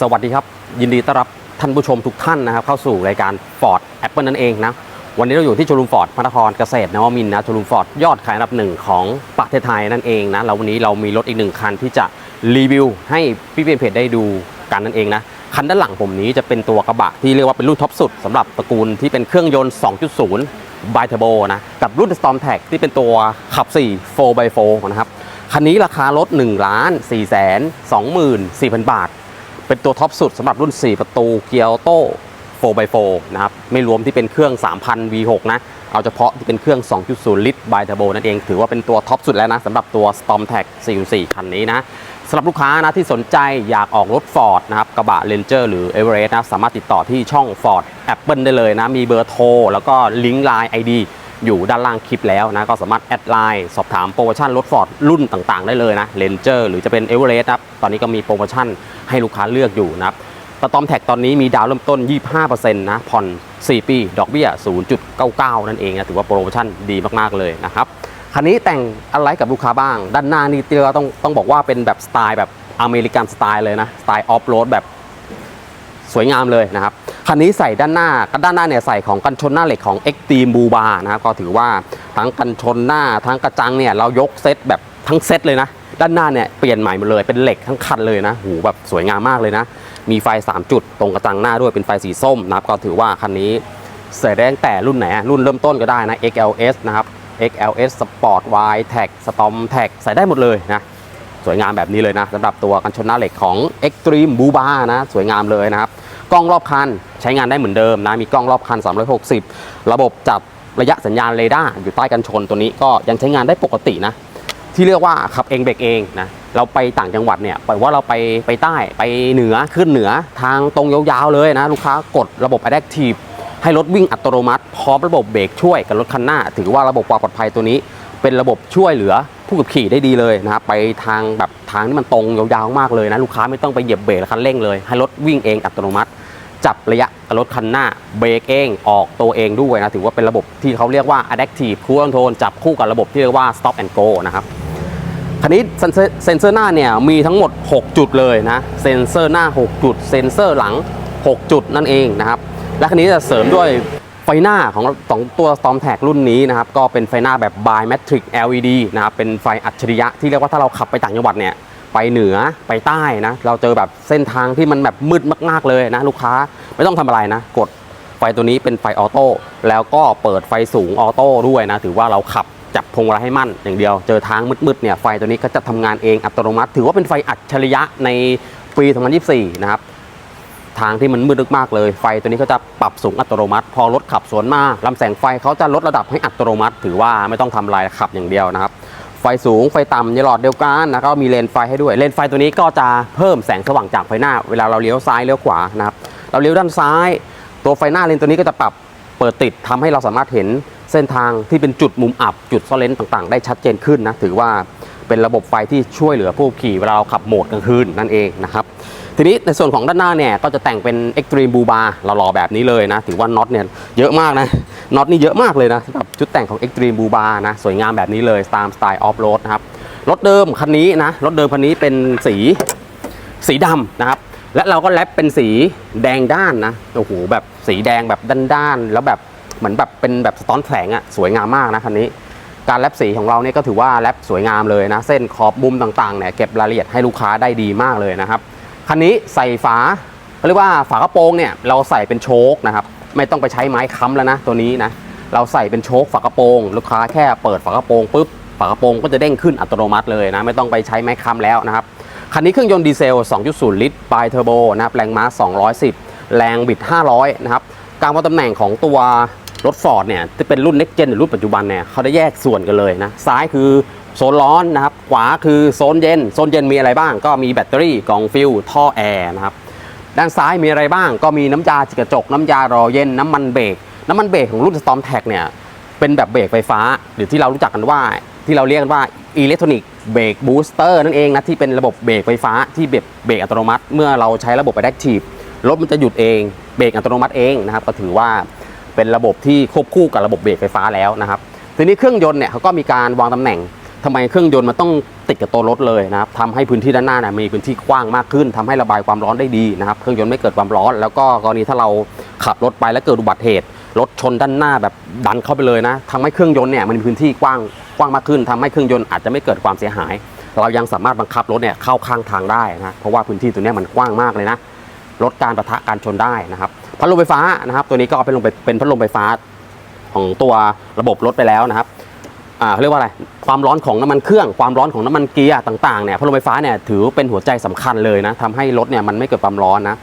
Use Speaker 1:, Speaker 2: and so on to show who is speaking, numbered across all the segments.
Speaker 1: สวัสดีครับ ยินดีต้อนรับท่านผู้ชมทุกท่านนะครับ เข้าสู่รายการ Ford Apple นั่นเองนะ วันนี้เราอยู่ที่โชลูมฟอร์ดพระนครเกษตรนวมินนะโชลูมฟอร์ดยอดขายอันดับหนึ่งของประเทศไทยนั่นเองนะแล้ววันนี้เรามีรถอีกหนึ่งคันที่จะรีวิวให้พี่เพียนเพจได้ดูกันนั่นเองนะคันด้านหลังผมนี้จะเป็นตัวกระบะที่เรียกว่าเป็นรุ่นท็อปสุดสำหรับตระกูลที่เป็นเครื่องยนต์ 2.0 b i t u r b o นะกับรุ่น Storm t a g ที่เป็นตัวขับ4 4x4 นะครับคันนี้ราคารถ1ล้าน4แสน24,000 บาท เป็นตัวท็อปสุดสำหรับรุ่น 4 ประตูเกียร์ออโต้ 4x4 นะครับ ไม่รวมที่เป็นเครื่อง 3,000 V6 นะ เอาเฉพาะที่เป็นเครื่อง 2.0 ลิตร bi turbo นั่นเอง ถือว่าเป็นตัวท็อปสุดแล้วนะสำหรับตัว Storm t a g 4.4 คันนี้นะสำหรับลูกค้านะที่สนใจอยากออกรถ Ford นะครับกระบะ Ranger หรือ Everest นะสามารถติดต่อที่ช่อง Ford Apple ได้เลยนะ มีเบอร์โทร แล้วก็ลิงก์ Line ID อยู่ด้านล่างคลิปแล้วนะก็สามารถแอดไลน์สอบถามโปรโมชั่นรถ Ford รุ่นต่างๆ ได้เลยนะ Ranger หรือจะเป็น Everest นะครับตอนนี้ก็มีโปรโมชั่นให้ลูกค้าเลือกอยู่นะครับสตอมแท็กตอนนี้มีดาวน์เริ่มต้น 25%นะผ่อน 4 ปี ดอกเบี้ย 0.99 นั่นเองนะถือว่าโปรโมชั่นดีมากๆเลยนะครับคันนี้แต่งอะไรกับลูกค้าบ้าง ด้านหน้านี่เตียต้องต้องบอกว่าเป็นแบบสไตล์แบบอเมริกันสไตล์เลยนะ สไตล์ออฟโรดแบบ สวยงามเลยนะครับคันนี้ใส่ด้านหน้าก็ด้านหน้าเนี่ยใส่ของกันชนหน้าเหล็กของ e x t r e m e b u b a นะครับก็ถือว่าทั้งกันชนหน้าทั้งกระจังเนี่ยเรายกเซตแบบทั้งเซตเลยนะด้านหน้าเนี่ยเปลี่ยนใหม่หมดเลยเป็นเหล็กทั้งคันเลยนะหูแบบสวยงามมากเลยนะ มีไฟ 3 จุดตรงกระจังหน้าด้วยเป็นไฟสีส้มนะครับก็ถือว่าคันนี้ใส่ได้ตั้งแต่รุ่นไหนรุ่นเริ่มต้นก็ได้นะ XLS นะครับ XLS Sport Y Tag Storm Tag ใส่ได้หมดเลยนะ สวยงามแบบนี้เลยนะสำหรับตัวกันชนหน้าเหล็กของ Extreme b u b a นะสวยงามเลยนะครับกล้องรอบคันใช้งานได้เหมือนเดิมนะมีกล้องรอบคัน 360 ระบบจับระยะสัญญาณเรดาร์อยู่ใต้กันชนตัวนี้ก็ยังใช้งานได้ปกตินะ ที่เรียกว่าขับเองเบรกเองนะเราไปต่างจังหวัดเนี่ยปล่อยว่าเราไปไปใต้ไปเหนือขึ้นเหนือทางตรงยาวๆเลยนะ ลูกค้ากดระบบ Adaptive ให้รถวิ่งอัตโนมัติพร้อมระบบเบรกช่วยกับรถคันหน้า ถือว่าระบบความปลอดภัยตัวนี้ เป็นระบบช่วยเหลือ ผู้ขับขี่ได้ดีเลยนะครับไปทางแบบทางที่มันตรงยาวๆมากเลยนะลูกค้าไม่ต้องไปเหยียบเบรกและคันเร่งเลย ให้รถวิ่งเองอัตโนมัติ จับระยะกับรถคันหน้าเบรกเองออกตัวเองด้วยนะถือว่าเป็นระบบที่เขาเรียกว่า adaptive cruise control จับคู่กับระบบที่เรียกว่า stop and go นะครับคันนี้เซนเซอร์เซ็นเซอร์หน้าเนี่ยมีทั้งหมด 6 จุดเลยนะเซ็นเซอร์หน้า 6 จุด เซ็นเซอร์หลัง 6 จุดนั่นเองนะครับและคันนี้จะเสริมด้วย ไฟหน้าของของตัว Storm Tag รุ่นนี้นะครับก็เป็นไฟหน้าแบบ Biometric LED นะครับเป็นไฟอัจฉริยะที่เรียกว่าถ้าเราขับไปต่างจังหวัดเนี่ยไปเหนือไปใต้นะเราเจอแบบเส้นทางที่มันแบบมืดมากๆเลยนะลูกค้าไม่ต้องทำอะไรนะ กดไฟตัวนี้เป็นไฟออโต้แล้วก็เปิดไฟสูงออโต้ด้วยนะถือว่าเราขับจับพวงมาลัยให้มั่นอย่างเดียว เจอทางมืดๆเนี่ยไฟตัวนี้ก็จะทำงานเองอัตโนมัติ ถือว่าเป็นไฟอัจฉริยะในปี 2024 นะครับ ทางที่มันมืดมากเลย ไฟตัวนี้ก็จะปรับสูงอัตโนมัติ พอรถขับสวนมาลำแสงไฟเขาจะลดระดับให้อัตโนมัติ ถือว่าไม่ต้องทำอะไรขับอย่างเดียวนะครับไฟสูงไฟต่ำในหลอดเดียวกันนะก็มีเลนไฟให้ด้วยเลนไฟตัวนี้ก็จะเพิ่มแสงสว่างจากไฟหน้า เวลาเราเลี้ยวซ้ายเลี้ยวขวานะครับเราเลี้ยวด้านซ้าย ตัวไฟหน้าเลนตัวนี้ก็จะปรับเปิดติดทำให้เราสามารถเห็นเส้นทางที่เป็นจุดมุมอับจุดซ่อนเลนต่างๆ ได้ชัดเจนขึ้นนะถือว่าเป็นระบบไฟที่ช่วยเหลือผู้ขี่เวลาเราขับโหมดกลางคืนนั่นเองนะครับ ทีนี้ในส่วนของด้านหน้าเนี่ยก็จะแต่งเป็น Extreme b u b a เรารอแบบนี้เลยนะถือว่าน็อตเนี่ยเยอะมากนะน็อตนี่เยอะมากเลยนะสำหรับชุดแต่งของ Extreme b u b a นะสวยงามแบบนี้เลยตามสไตล์ออฟโรดนะครับรถเดิมคันนี้นะรถเดิมคันนี้เป็นสีสีดำนะครับและเราก็แรปเป็นสีแดงด้านนะโอ้โหแบบสีแดงแบบด้านๆแล้วแบบเหมือนแบบเป็นแบบสะท้อนแสงอะสวยงามมากนะคันนี้การแรปสีของเราเนี่ยก็ถือว่าแรปสวยงามเลยนะ เส้นขอบมุมต่างๆเนี่ยเก็บรายละเอียดให้ลูกค้าได้ดีมากเลยนะครับ คันนี้ใส่ฝาเขาเรียกว่าฝากระโปรงเนี่ยเราใส่เป็นโชคนะครับ ไม่ต้องไปใช้ไม้ค้ำแล้วนะตัวนี้นะเราใส่เป็นโชคฝากระโปรง ลูกค้าแค่เปิดฝากระโปรงปุ๊บฝากระโปรงก็จะเด้งขึ้นอัตโนมัติเลยนะไม่ต้องไปใช้ไม้ค้ำแล้วนะครับคันนี้เครื่องยนต์ดีเซล 2.0 ลิตรไบเทอร์โบนะครับแรงม้า 210 แรงบิด 500 นะครับการวางตำแหน่งของตัวรถฟอร์ดเนี่ยจะเป็นรุ่น next gen หรือรุ่นปัจจุบันเนี่ยเขาได้แยกส่วนกันเลยนะซ้ายคือ โซนร้อนนะครับ ขวาคือโซนเย็น โซนเย็นมีอะไรบ้าง ก็มีแบตเตอรี่กล่องฟิลท่อแอร์นะครับ ด้านซ้ายมีอะไรบ้าง ก็มีน้ำยาจิกระจก น้ำยารอเย็น น้ำมันเบรก น้ำมันเบรกของรุ่น Storm Tag เนี่ย เป็นแบบเบรกไฟฟ้า หรือที่เรารู้จักกันว่า ที่เราเรียกกันว่าอิเล็กทรอนิกส์เบรกบูสเตอร์นั่นเองนะ ที่เป็นระบบเบรกไฟฟ้าที่เบรกเบรกอัตโนมัติ เมื่อเราใช้ระบบ Adaptive รถมันจะหยุดเอง เบรกอัตโนมัติเองนะครับ ก็ถือว่าเป็นระบบที่ควบคู่กับระบบเบรกไฟฟ้าแล้วนะครับ ทีนี้เครื่องยนต์เนี่ยเขาก็มีการวางตำแหน่ง ทำไมเครื่องยนต์มันต้องติดกับตัวรถเลยนะครับทำให้พื้นที่ด้านหน้าเนี่ยมีพื้นที่กว้างมากขึ้นทำให้ระบายความร้อนได้ดีนะครับเครื่องยนต์ไม่เกิดความร้อน แล้วก็กรณีถ้าเราขับรถไปแล้วเกิดอุบัติเหตุรถชนด้านหน้าแบบดันเข้าไปเลยนะทำให้เครื่องยนต์เนี่ยมันมีพื้นที่กว้างกว้างมากขึ้นทำให้เครื่องยนต์อาจจะไม่เกิดความเสียหาย เรายังสามารถบังคับรถเนี่ยเข้าข้างทางได้นะเพราะว่าพื้นที่ตัวนี้มันกว้างมากเลยนะลดการประทะการชนได้นะครับพัดลมไฟฟ้านะครับ ตัวนี้ก็เอาเป็นลมไปเป็นพัดลมไฟฟ้าของตัวระบบรถไปแล้วนะครับ อ่าเขาเรียกว่าอะไรความร้อนของน้ำมันเครื่องความร้อนของน้ำมันเกียร์ต่างๆเนี่ยพัดลมไฟฟ้าเนี่ยถือเป็นหัวใจสำคัญเลยนะทำให้รถเนี่ยมันไม่เกิดความร้อนนะ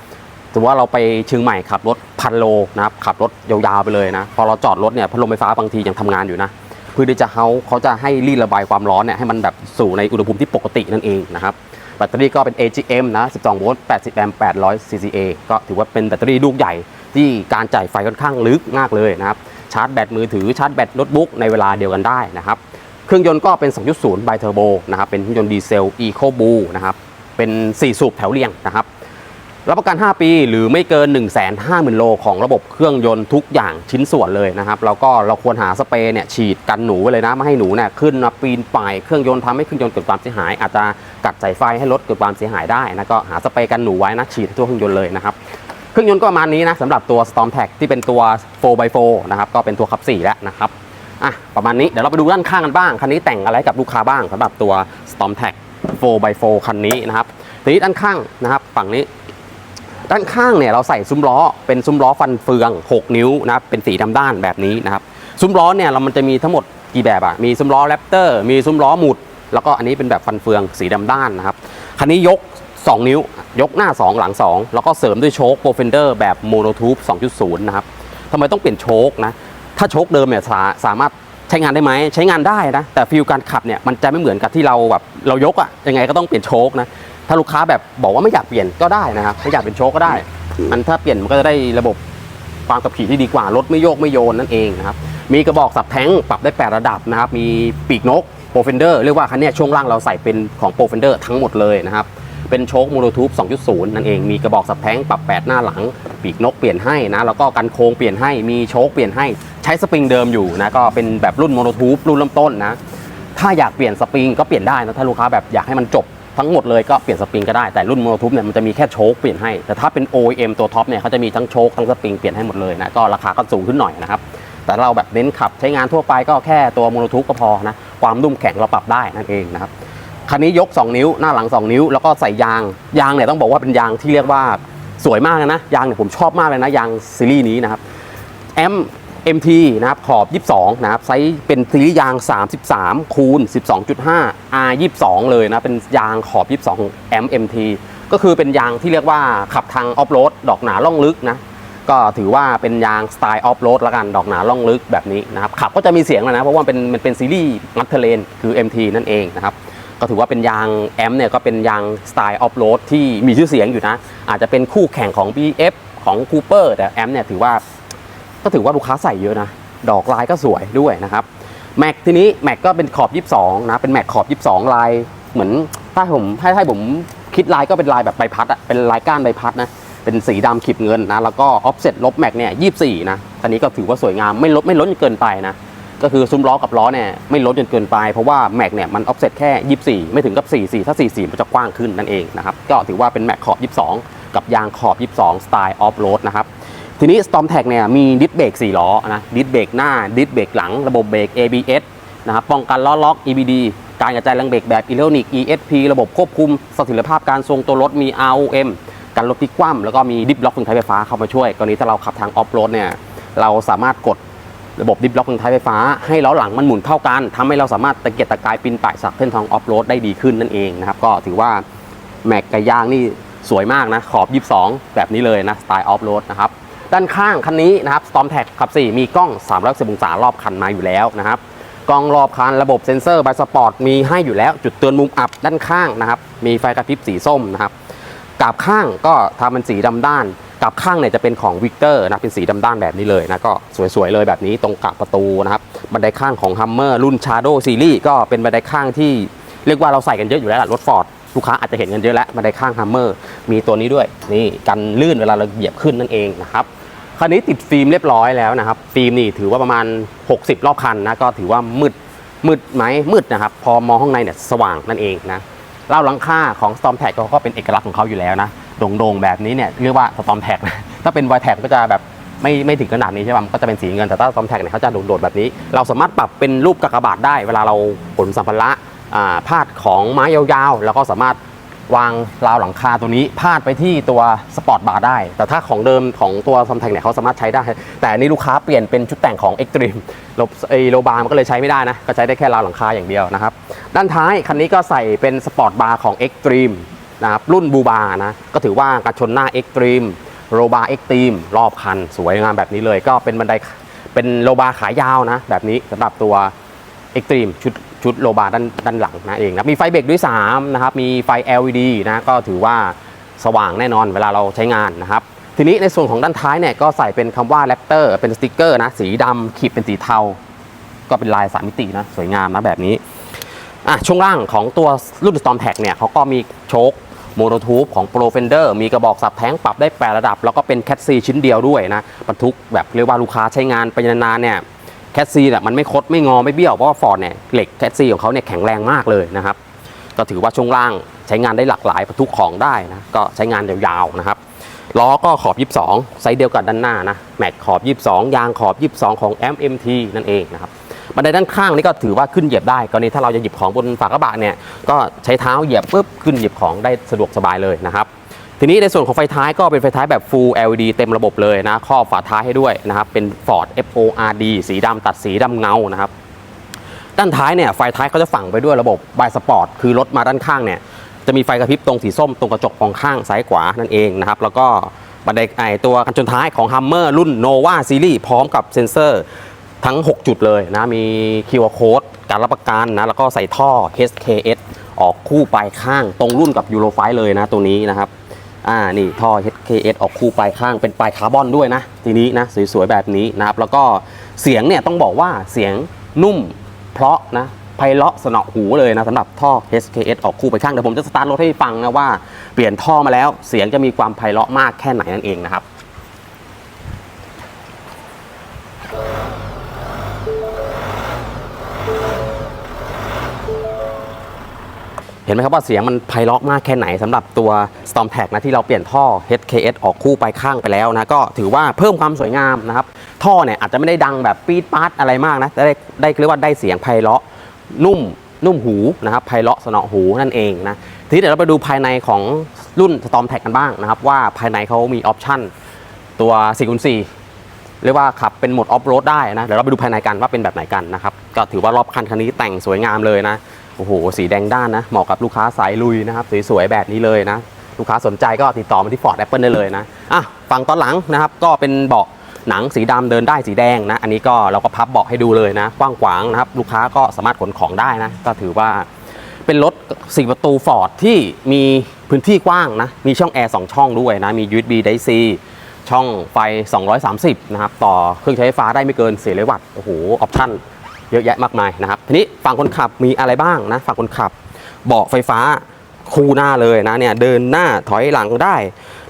Speaker 1: ถือว่าเราไปเชียงใหม่ขับรถพันโลนะครับขับรถยาวๆไปเลยนะพอเราจอดรถเนี่ยพัดลมไฟฟ้าบางทียังทำงานอยู่นะเพื่อที่จะเขาเขาจะให้รีดระบายความร้อนเนี่ยให้มันแบบสู่ในอุณหภูมิที่ปกตินั่นเองนะครับแบตเตอรี่ก็เป็น AGM นะ 12 โวลต์ 80 แอมป์ 800 CCA ก็ถือว่าเป็นแบตเตอรี่ลูกใหญ่ที่การจ่ายไฟค่อนข้างลึกมากเลยนะครับ ชาร์จแบตมือถือชาร์จแบตโน้ตบุ๊กในเวลาเดียวกันได้นะครับ เครื่องยนต์ก็เป็น 2.0 ไบเทอร์โบนะครับ เป็นเครื่องยนต์ดีเซล Eco b o นะครับ เป็น 4 สูบแถวเรียงนะครับ รับประกัน 5 ปีหรือไม่เกิน 1 5 0 0 0 0 โลของระบบเครื่องยนต์ทุกอย่างชิ้นส่วนเลยนะครับ แล้วก็เราควรหาสเปรย์เนี่ยฉีดกันหนูไว้เลยนะ ไม่ให้หนูเนี่ยขึ้นมาปีนป่ายเครื่องยนต์ทำให้เครื่องยนต์เกิดความเสียหาย อาจจะกัดสายไฟให้รถเกิดความเสียหายได้นะ ก็หาสเปรย์กันหนูไว้นะฉีดทั่วเครื่องยนต์เลยนะครับ เครื่องยนต์ก็ประมาณนี้นะสำหรับตัว Storm t a c ที่เป็นตัว 4x4 นะครับก็เป็นตัวขับ4แล้วนะครับอะประมาณนี้เดี๋ยวเราไปดูด้านข้างกันบ้าง คันนี้แต่งอะไรกับลูกค้าบ้างสำหรับตัว Storm t a c 4x4 คันนี้นะครับทีนี้ด้านข้างนะครับฝั่งนี้ ด้านข้างเนี่ยเราใส่ซุ้มล้อเป็นซุ้มล้อฟันเฟือง 6 นิ้วนะครับเป็นสีดำด้านแบบนี้นะครับซุ้มล้อเนี่ยเรามันจะมีทั้งหมดกี่แบบอะมีซุ้มล้อแรปเตอร์มีซุ้มล้อหมุด แล้วก็อันนี้เป็นแบบฟันเฟืองสีดำด้านนะครับคันนี้ยก 2 นิ้วยกหน้า 2 หลัง 2 แล้วก็เสริมด้วยโชคโปรเฟนเดอร์แบบโมโนทูบ2.0 นะครับทำไมต้องเปลี่ยนโชคนะ ถ้าโชคเดิมเนี่ยสาสามารถใช้งานได้ไหมใช้งานได้นะ แต่ฟิลการขับเนี่ยมันจะไม่เหมือนกับที่เราแบบเรายกอะยังไงก็ต้องเปลี่ยนโชคนะถ้าลูกค้าแบบบอกว่าไม่อยากเปลี่ยนก็ได้นะครับไม่อยากเป็นโชคก็ได้ มันถ้าเปลี่ยนมันก็จะได้ระบบความขับขี่ที่ดีกว่ารถไม่โยกไม่โยนนั่นเองนะครับมีกระบอกสับแท้งปรับได้ 8 ระดับนะครับมีปีกนกโปรเฟนเดอร์เรียกว่าคันนี้ช่วงล่างเราใส่เป็นของโปรเฟนเดอร์ทั้งหมดเลยนะครับ เป็นโชคโมโนทูบ2.0 นั่นเอง มีกระบอกสับแท้งปรับ 8 หน้าหลัง ปีกนกเปลี่ยนให้นะ แล้วก็กันโค้งเปลี่ยนให้ มีโชคเปลี่ยนให้ ใช้สปริงเดิมอยู่นะ ก็เป็นแบบรุ่นโมโนทูบรุ่นเริ่มต้นนะ ถ้าอยากเปลี่ยนสปริงก็เปลี่ยนได้นะ ถ้าลูกค้าแบบอยากให้มันจบทั้งหมดเลยก็เปลี่ยนสปริงก็ได้ แต่รุ่นโมโนทูบเนี่ยมันจะมีแค่โชคเปลี่ยนให้ แต่ถ้าเป็น OEM ตัวท็อปเนี่ยเขาจะมีทั้งโชคทั้งสปริงเปลี่ยนให้หมดเลยนะ ก็ราคาก็สูงขึ้นหน่อยนะครับ แต่เราแบบเน้นขับใช้งานทั่วไปก็แค่ตัวโมโนทูบก็พอนะ ความนุ่มแข็งเราปรับได้นั่นเองนะครับ คันนี้ยก 2 นิ้วหน้าหลัง 2 นิ้ว แล้วก็ใส่ยางยางเนี่ยต้องบอกว่าเป็นยางที่เรียกว่าสวยมากเลยนะยางเนี่ยผมชอบมากเลยนะยางซีรีส์นี้นะครับแอม MT นะครับขอบ 22 นะครับไซส์เป็นซีรีส์ยาง 33 คูณ 12.5 R 22 เลยนะ เป็นยางขอบ 22ของแอม MT ก็คือเป็นยางที่เรียกว่าขับทางออฟโรดดอกหนาล่องลึกนะ ก็ถือว่าเป็นยางสไตล์ออฟโรดละกันดอกหนาล่องลึกแบบนี้นะครับ ขับก็จะมีเสียงนะเพราะว่าเป็นมันเป็นซีรีส์มัทเทเลนคือ MT นั่นเองนะครับ ก็ถือว่าเป็นยางแอมเนี่ยก็เป็นยางสไตล์ออฟโรดที่มีชื่อเสียงอยู่นะ อาจจะเป็นคู่แข่งของ BF ของ Cooper แต่แอมเนี่ยถือว่าก็ถือว่าลูกค้าใส่เยอะนะ ดอกลายก็สวยด้วยนะครับแม็กทีนี้แม็กก็เป็นขอบ 22 นะ เป็นแม็กขอบ 22 ลาย เหมือนถ้าผมให้ให้ผมคิดลายก็เป็นลายแบบใบพัดอะเป็นลายก้านใบพัดนะ เป็นสีดำขีดเงินนะ แล้วก็ออฟเซ็ตลบแม็กเนี่ย 24 นะอันนี้ก็ถือว่าสวยงามไม่ลดไม่ลดจนเกินไปนะ ก็คือซุ้มล้อกับล้อเนี่ยไม่ลดจนเกินไป เพราะว่าแม็กเนี่ยมันออฟเซ็ตแค่ 24 ไม่ถึงกับ 44 ถ้า 44 มันจะกว้างขึ้นนั่นเองนะครับก็ถือว่าเป็นแม็กขอบ 22 กับยางขอบ 22 สไตล์ออฟโรดนะครับทีนี้ Storm t a g เนี่ยมีดิสเบรก4ล้อนะดิสเบรกหน้าดิสเบรกหลังระบบเบรก ABS นะครับป้องกันล้อล็อก EBD การกระจายแรงเบรกแบบอิเล็กทรอนิกส์ ESP ระบบควบคุมเสถียรภาพการทรงตัวรถมี ROM การลดที่คว่ำแล้วก็มีดิฟล็อกเฟืองท้ายไฟฟ้าเข้ามาช่วย กรณีถ้าเราขับทางออฟโรดเนี่ยเราสามารถกด ระบบดิฟล็อกเฟืองท้ายไฟฟ้า ให้ล้อหลังมันหมุนเท่ากันทำให้เราสามารถตะเกียกตะกายปีนป่ายสักเส้นทางออฟโรดได้ดีขึ้นนั่นเองนะครับ ก็ถือว่าแม็กกับยางนี่สวยมากนะ ขอบ 22 แบบนี้เลยนะ สไตล์ออฟโรดนะครับ ด้านข้างคันนี้นะครับ Storm t a g ขับ 4 มีกล้อง 360องศารอบคันมาอยู่แล้วนะครับกล้องรอบคันระบบเซ็นเซอร์ไบสปอร์ตมีให้อยู่แล้ว จุดเตือนมุมอับด้านข้างนะครับ มีไฟกระพริบสีส้มนะครับกาบข้างก็ทำเป็นสีดำด้าน กาบข้างเนี่ยจะเป็นของวิกเตอร์นะเป็นสีดำด้านแบบนี้เลยนะก็สวยๆเลยแบบนี้ตรงกาบประตูนะครับบันไดข้างของ Hummer รุ่น Shadow Series ก็เป็นบันไดข้างที่เรียกว่าเราใส่กันเยอะอยู่แล้วล่ะรถฟอร์ดลูกค้าอาจจะเห็นกันเยอะแล้วบันไดข้าง Hummer มีตัวนี้ด้วยนี่กันลื่นเวลาเราเหยียบขึ้นนั่นเองนะครับคันนี้ติดฟิล์มเรียบร้อยแล้วนะครับฟิล์มนี่ถือว่าประมาณ 60 รอบคันนะก็ถือว่ามืดมืดไหมมืดนะครับพอมองข้างในเนี่ยสว่างนั่นเองนะเล่าหลังคาของ Storm Tag ก็เป็นเอกลักษณ์ของเขาอยู่แล้วนะ โด่งๆแบบนี้เนี่ยเรียกว่า Storm Tag นะถ้าเป็น Y Tag ก็จะแบบไม่ไม่ถึงขนาดนี้ใช่ป่ะมันก็จะเป็นสีเงินแต่ถ้า Storm Tag เนี่ยเขาจะโดดๆแบบนี้ เราสามารถปรับเป็นรูปกากบาทได้ เวลาเราขนสัมภาระอ่าพาดของไม้ยาวๆ แล้วก็สามารถวางราวหลังคาตัวนี้พาดไปที่ตัวสปอร์ตบาร์ได้ แต่ถ้าของเดิมของตัวซัมแทงเนี่ยเขาสามารถใช้ได้ แต่นนี้ลูกค้าเปลี่ยนเป็นชุดแต่งของ Extreme โลบไอโลบาร์มันก็เลยใช้ไม่ได้นะ ก็ใช้ได้แค่ราวหลังคาอย่างเดียวนะครับ ด้านท้ายคันนี้ก็ใส่เป็นสปอร์ตบาร์ของ Extreme นะครับรุ่นบูบานะก็ถือว่ากระชนหน้า Extreme โลบาร์ Extreme รอบคัน สวยงามแบบนี้เลย ก็เป็นบันไดเป็นโลบาร์ขายาวนะ แบบนี้สำหรับตัวเอ็กตรีมชุดชุดโลบาด้านด้านหลังนะเองนะมีไฟเบรกด้วย3นะครับมีไฟ LED นะก็ถือว่าสว่างแน่นอนเวลาเราใช้งานนะครับ ทีนี้ในส่วนของด้านท้ายเนี่ยก็ใส่เป็นคำว่าแรปเตอร์เป็นสติกเกอร์นะสีดำขีดเป็นสีเทา ก็เป็นลายสามมิตินะสวยงามนะแบบนี้ อะช่วงล่างของตัวรุ่น Storm Tag เนี่ยเขาก็มีโชคโมโนทูบของ Pro Fender มีกระบอกสับแท้งปรับได้ 8 ระดับ แล้วก็เป็นแคทซีชิ้นเดียวด้วยนะบรรทุกแบบเรียกว่าลูกค้าใช้งานไปนานๆเนี่ยแคทซีเนี่ยมันไม่คดไม่งอไม่เบี้ยวเพราะว่าฟอร์ดเนี่ยเหล็กแคทซีของเขาเนี่ยแข็งแรงมากเลยนะครับก็ถือว่าช่วงล่างใช้งานได้หลากหลายบรรทุกของได้นะก็ใช้งานยาวๆนะครับล้อก็ขอบ 22 ไซส์เดียวกับด้านหน้านะแม็กขอบ 22 ยางขอบ 22 ของ MMT นั่นเองนะครับ บันไดด้านข้างนี่ก็ถือว่าขึ้นเหยียบได้กรณีถ้าเราจะหยิบของบนฝากระบะเนี่ยก็ใช้เท้าเหยียบปุ๊บขึ้นหยิบของได้สะดวกสบายเลยนะครับทีนี้ในส่วนของไฟท้ายก็เป็นไฟท้ายแบบ Full LED เต็มระบบเลยนะครอบฝาท้ายให้ด้วยนะครับเป็น Ford FORD สีดำตัดสีดำเงานะครับด้านท้ายเนี่ยไฟท้ายเขาจะฝังไปด้วยระบบบายสปอร์ตคือรถมาด้านข้างเนี่ยจะมีไฟกระพริบตรงสีส้มตรงกระจกมองข้างซ้ายขวานั่นเองนะครับแล้วก็บันไดไอตัวกันชนท้ายของ Hummer รุ่น Nova Series พร้อมกับเซ็นเซอร์ทั้ง6 จุดเลยนะมี QR Code การรับประกันนะแล้วก็ใส่ท่อ HKS ออกคู่ปลายข้างตรงรุ่นกับ Euro 5เลยนะตัวนี้นะครับอ่านี่ท่อ HKS ออกคู่ปลายข้างเป็นปลายคาร์บอนด้วยนะ ทีนี้นะสวยๆแบบนี้นะครับ แล้วก็เสียงเนี่ยต้องบอกว่าเสียงนุ่มเพราะนะไพเราะสนอหูเลยนะสำหรับท่อ HKS ออกคู่ไปข้างเดี๋ยวผมจะสตาร์ทรถให้ฟังนะว่าเปลี่ยนท่อมาแล้วเสียงจะมีความไพเราะมากแค่ไหนนั่นเองนะครับ ห็นไหมครับว่าเสียงมันไพเราะมากแค่ไหนสำหรับตัว Storm Tag นะที่เราเปลี่ยนท่อ HKS ออกคู่ไปข้างไปแล้วนะก็ถือว่าเพิ่มความสวยงามนะครับท่อเนี่ยอาจจะไม่ได้ดังแบบปี๊ดปาร์ตอะไรมากนะแต่ได้ได้เรียกว่าได้เสียงไพเราะนุ่มนุ่มหูนะครับไพเราะสนอหูนั่นเองนะทีนี้เดี๋ยวเราไปดูภายในของรุ่น Storm Tag กันบ้างนะครับว่าภายในเขามีออปชั่นตัว4คูณ4เรียกว่าขับเป็นโหมดออฟโรดได้นะเดี๋ยวเราไปดูภายในกันว่าเป็นแบบไหนกันนะครับก็ถือว่ารอบคันคันนี้แต่งสวยงามเลยนะ โอ้โห สีแดงด้านนะ เหมาะกับลูกค้าสายลุยนะครับ สวยๆ แบบนี้เลยนะ ลูกค้าสนใจก็ติดต่อมาที่ Ford Apple ได้เลยนะ อะ ฝั่งตอนหลังนะครับ ก็เป็นเบาะหนังสีดำเดินได้สีแดงนะ อันนี้ก็เราก็พับเบาะให้ดูเลยนะ กว้างขวางนะครับ ลูกค้าก็สามารถขนของได้นะ ก็ถือว่าเป็นรถ4ประตู Ford ที่มีพื้นที่กว้างนะ มีช่องแอร์2ช่องด้วยนะ มี USB Type C ช่องไฟ 230 นะครับ ต่อเครื่องใช้ไฟฟ้าได้ไม่เกิน400วัตต์ โอ้โห ออปชั่น เยอะแยะมากมายนะครับ ทีนี้ฝั่งคนขับมีอะไรบ้างนะ ฝั่งคนขับเบาะไฟฟ้าคู่หน้าเลยนะเนี่ยเดินหน้าถอยหลังได้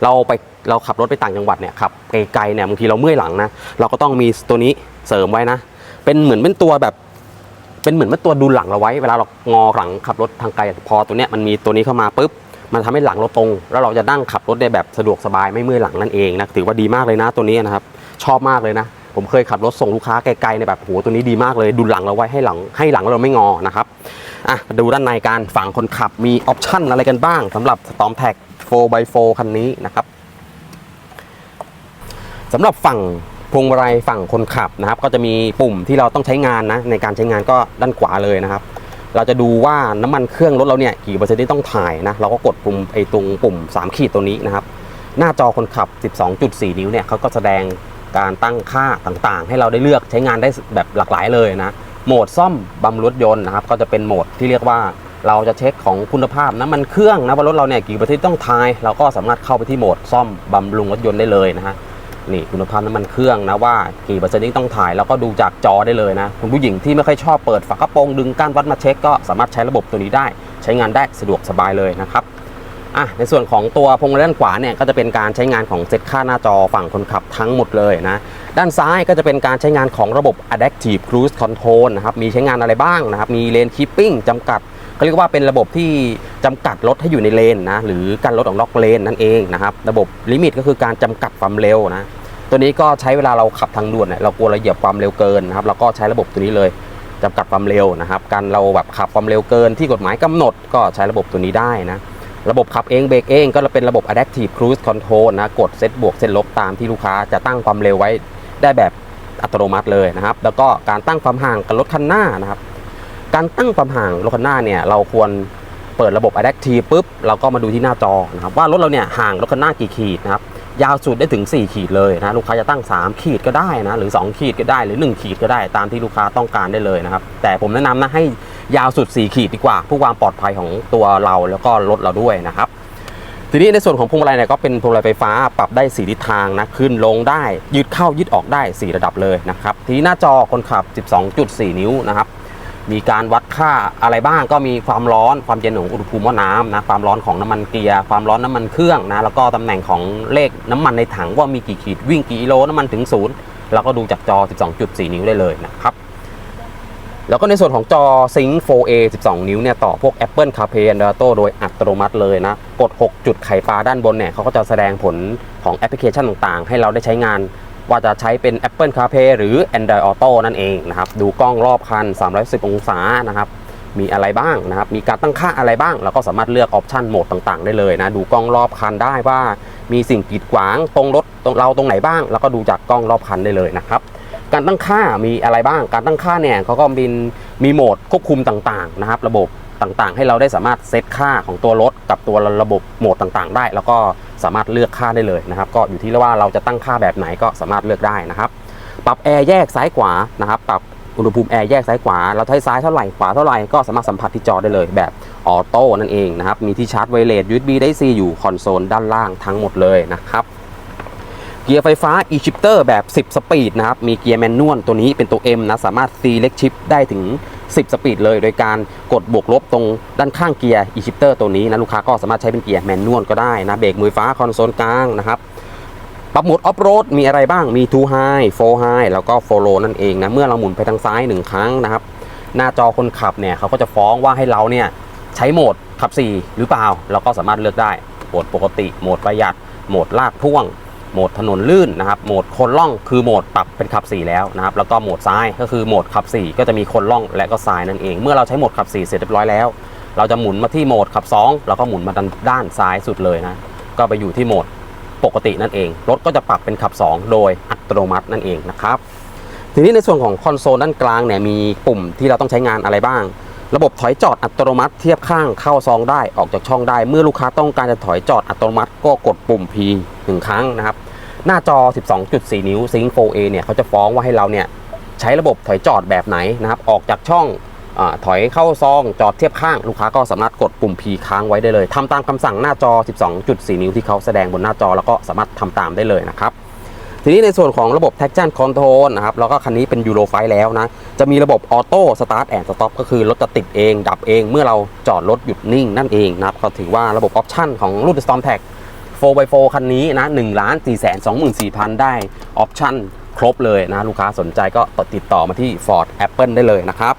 Speaker 1: เราไปเราขับรถไปต่างจังหวัดเนี่ยขับไกลๆเนี่ยบางทีเราเมื่อยหลังนะเราก็ต้องมีตัวนี้เสริมไว้นะ เป็นเหมือนเป็นตัวแบบ เป็นเหมือนเป็นตัวดูหลังเราไว้ เวลาเรางอหลังขับรถทางไกลพอตัวเนี้ยมันมีตัวนี้เข้ามาปุ๊บมันทำให้หลังเราตรง แล้วเราจะนั่งขับรถได้แบบสะดวกสบายไม่เมื่อยหลังนั่นเองนะถือว่าดีมากเลยนะตัวนี้นะครับ ชอบมากเลยนะ ผมเคยขับรถส่งลูกค้าไกลๆในแบบโหตัวนี้ดีมากเลยดูหลังเราไว้ให้หลังให้หลังเราไม่งอนะครับอะมาดูด้านในการฝั่งคนขับมีออปชั่นอะไรกันบ้างสำหรับ Storm Tag 4x4 คันนี้นะครับสำหรับฝั่งพวงมาลัยฝั่งคนขับนะครับ ก็จะมีปุ่มที่เราต้องใช้งานนะในการใช้งานก็ด้านขวาเลยนะครับ เราจะดูว่าน้ำมันเครื่องรถเราเนี่ยกี่เปอร์เซ็นต์ที่ต้องถ่ายนะเราก็กดปุ่มไอ้ตรงปุ่ม 3 ขีดตัวนี้นะครับ หน้าจอคนขับ 12.4 นิ้วเนี่ยเขาก็แสดง การตั้งค่าต่างๆ ให้เราได้เลือกใช้งานได้แบบหลากหลายเลยนะ โหมดซ่อมบำรุงรถยนต์นะครับ ก็จะเป็นโหมดที่เรียกว่าเราจะเช็คของคุณภาพน้ำมันเครื่องนะว่ารถเราเนี่ยกี่เปอร์เซ็นต์ต้องทาย เราก็สามารถเข้าไปที่โหมดซ่อมบำรุงรถยนต์ได้เลยนะฮะนี่คุณภาพน้ำมันเครื่องนะว่ากี่เปอร์เซ็นต์ที่ต้องถ่ายแล้วก็ดูจากจอได้เลยนะคุณผู้หญิงที่ไม่ค่อยชอบเปิดฝากระโปรงดึงก้านวัดมาเช็คก็สามารถใช้ระบบตัวนี้ได้ ใช้งานได้สะดวกสบายเลยนะครับ อะในส่วนของตัวพวงมาลัยด้านขวาเนี่ยก็จะเป็นการใช้งานของเซตค่าหน้าจอฝั่งคนขับทั้งหมดเลยนะ ด้านซ้ายก็จะเป็นการใช้งานของระบบ Adaptive Cruise Control นะครับมีใช้งานอะไรบ้างนะครับ มีเลนคีปปิ้งจำกัดเขาเรียกว่าเป็นระบบที่จำกัดรถให้อยู่ในเลนนะหรือการรถออกนอกเลนนั่นเองนะครับระบบลิมิตก็คือการจำกัดความเร็วนะตัวนี้ก็ใช้เวลาเราขับทางด่วนเนี่ยเรากลัวเราเหยียบความเร็วเกินนะครับเราก็ใช้ระบบตัวนี้เลยจำกัดความเร็วนะครับ การเราแบบขับความเร็วเกินที่กฎหมายกำหนดก็ใช้ระบบตัวนี้ได้นะ ระบบขับเองเบรกเองก็เป็นระบบ Adaptive Cruise Control นะกดเซตบวกเซตลบตามที่ลูกค้าจะตั้งความเร็วไว้ได้แบบอัตโนมัติเลยนะครับ แล้วก็การตั้งความห่างกับรถคันหน้านะครับ การตั้งความห่างรถคันหน้าเนี่ยเราควรเปิดระบบ Adaptive ปุ๊บเราก็มาดูที่หน้าจอนะครับว่ารถเราเนี่ยห่างรถคันหน้ากี่ขีดนะครับยาวสุดได้ถึง 4 ขีดเลยนะลูกค้าจะตั้ง 3 ขีดก็ได้นะหรือ 2 ขีดก็ได้หรือ 1 ขีดก็ได้ตามที่ลูกค้าต้องการได้เลยนะครับ แต่ผมแนะนำนะให้ ยาวสุด 4 ขีดดีกว่าเพื่อความปลอดภัยของตัวเราแล้วก็รถเราด้วยนะครับ ทีนี้ในส่วนของพวงมาลัยเนี่ยก็เป็นพวงมาลัยไฟฟ้าปรับได้4ทิศทางนะขึ้นลงได้ ยืดเข้ายืดออกได้ 4 ระดับเลยนะครับทีนี้หน้าจอคนขับ 12.4 นิ้วนะครับมีการวัดค่าอะไรบ้างก็มีความร้อนความเย็นของอุณหภูม่้อน้ำนะความร้อนของน้ำมันเกียร์ความร้อนน้ำมันเครื่องนะแล้วก็ตำแหน่งของเลขน้ำมันในถังว่ามีกี่ขีดวิ่งกี่กิโลน้ำมันถึงศูนย์เราก็ดูจากจอ 12.4 นิ้วได้เลยนะครับ แล้วก็ในส่วนของจอ Sync 4A 12 นิ้วเนี่ยต่อพวก Apple CarPlay Android Auto โดยอัตโนมัติเลยนะ กด 6 จุดไขปลาด้านบนเนี่ยเขาก็จะแสดงผลของแอปพลิเคชันต่างๆ ให้เราได้ใช้งาน ว่าจะใช้เป็น Apple CarPlay หรือ Android Auto นั่นเองนะครับ ดูกล้องรอบคัน 310 องศานะครับ มีอะไรบ้างนะครับ มีการตั้งค่าอะไรบ้างเราก็สามารถเลือกออปชันโหมดต่างๆ ได้เลยนะ ดูกล้องรอบคันได้ว่า มีสิ่งกีดขวางตรงรถตรงเราตรงไหนบ้าง แล้วก็ดูจากกล้องรอบคันได้เลยนะครับ การตั้งค่ามีอะไรบ้าง การตั้งค่าเนี่ยเขาก็มีมีโหมดควบคุมต่างๆนะครับ ระบบต่างๆ ให้เราได้สามารถเซตค่าของตัวรถกับตัวระบบโหมดต่างๆ ได้ แล้วก็สามารถเลือกค่าได้เลยนะครับ ก็อยู่ที่ว่าเราจะตั้งค่าแบบไหนก็สามารถเลือกได้นะครับ ปรับแอร์แยกซ้ายขวานะครับ ปรับอุณหภูมิแอร์แยกซ้ายขวา เราใช้ซ้ายเท่าไหร่ขวาเท่าไหร่ก็สามารถสัมผัสที่จอได้เลยแบบออโต้นั่นเองนะครับ มีที่ชาร์จไวเลส USB ได้ C อยู่คอนโซลด้านล่างทั้งหมดเลยนะครับ เกียร์ไฟฟ้า e-shifter แบบ 10 สปีดนะครับ มีเกียร์แมนนวลตัวนี้เป็นตัว M นะ สามารถ select shift ได้ถึง 10 สปีดเลย โดยการกดบวกลบตรงด้านข้างเกียร์ e-shifter ตัวนี้นะ ลูกค้าก็สามารถใช้เป็นเกียร์แมนนวลก็ได้นะ เบรกมือฟ้าคอนโซลกลางนะครับปรับโหมดออฟโรดมีอะไรบ้าง มี2 high 4 high แล้วก็4 low นั่นเองนะ เมื่อเราหมุนไปทางซ้าย 1 ครั้งนะครับ หน้าจอคนขับเนี่ยเขาก็จะฟ้องว่าให้เราเนี่ยใช้โหมดขับ 4 หรือเปล่า เราก็สามารถเลือกได้ โหมดปกติ โหมดประหยัด โหมดลากพ่วง โหมดถนนลื่นนะครับ โหมดคนล่องคือโหมดปรับเป็นขับ 4 แล้วนะครับ แล้วก็โหมดซ้ายก็คือโหมดขับ 4 ก็จะมีคนล่องและก็ซ้ายนั่นเอง เมื่อเราใช้โหมดขับ 4 เสร็จเรียบร้อยแล้ว เราจะหมุนมาที่โหมดขับ 2 แล้วก็หมุนมาด้านซ้ายสุดเลยนะ ก็ไปอยู่ที่โหมดปกตินั่นเอง รถก็จะปรับเป็นขับ 2 โดยอัตโนมัตินั่นเองนะครับ ทีนี้ในส่วนของคอนโซลด้านกลางเนี่ยมีปุ่มที่เราต้องใช้งานอะไรบ้าง ระบบถอยจอดอัตโนมัติเทียบข้างเข้าซองได้ออกจากช่องได้ เมื่อลูกค้าต้องการจะถอยจอดอัตโนมัติก็กดปุ่ม P หนึ่งครั้งนะครับ หน้าจอ 12.4 นิ้ว Sync 4A เนี่ยเขาจะฟ้องว่าให้เราเนี่ยใช้ระบบถอยจอดแบบไหนนะครับ ออกจากช่องอถอยเข้าซองจอดเทียบข้าง ลูกค้าก็สามารถกดปุ่ม P ค้างไว้ได้เลยทำตามคำสั่งหน้าจอ 12.4 นิ้วที่เขาแสดงบนหน้าจอแล้วก็สามารถทำตามได้เลยนะครับ ทีนี้ในส่วนของระบบ traction control นะครับแล้วก็คันนี้เป็นยูโรไฟแล้วนะ จะมีระบบออโต้สตาร์ทแอนด์สต็อปก็คือรถจะติดเอง ดับเองเมื่อเราจอดรถหยุดนิ่งนั่นเองนะครับก็ถือว่าระบบออปชั่นของรุ่น Storm Tag 4x4 คันนี้นะ1ล้าน4 2 4 0 0 0 ได้ออปชั่นครบเลยนะลูกค้าสนใจก็ติดต่อมาที่ Ford Apple ได้เลยนะครับ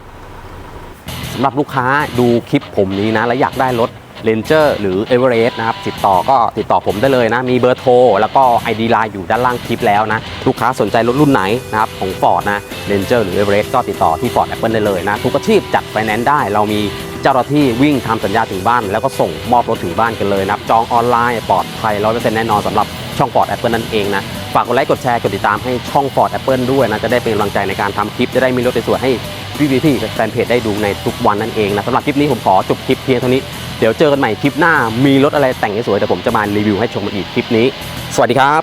Speaker 1: สำหรับลูกค้าดูคลิปผมนี้นะ และอยากได้รถ Ranger หรือ Everest นะครับติดต่อก็ติดต่อผมได้เลยนะ มีเบอร์โทร แล้วก็ ID Line อยู่ด้านล่างคลิปแล้วนะ ลูกค้าสนใจรถรุ่นไหนนะครับของ Ford นะ Ranger หรือ Everest ก็ติดต่อที่ Ford Apple ได้เลยนะ ทุกอาชีพจัดไฟแนนซ์ได้เรามีเจ้าหน้าที่วิ่งทำสัญญาถึงบ้าน แล้วก็ส่งมอบรถถึงบ้านกันเลยนะครับจองออนไลน์ปลอดภัย100%แน่นอนสำหรับช่อง Ford Apple นั่นเองนะฝากกดไลค์กดแชร์กดติดตามให้ช่อง Ford Apple ด้วยนะจะได้เป็นกำลังใจในการทำคลิปจะได้มีรถสวยๆให้พี่พี่ๆแฟนเพจได้ดูในทุกวันนั่นเองนะสำหรับคลิปนี้ผมขอจบคลิปเพียงเท่านี้ ดี๋ยวเจอกันใหม่คลิปหน้ามีรถอะไรแต่งสวยแต่ผมจะมารีวิวให้ชมอีกคลิปนี้ สวัสดีครับ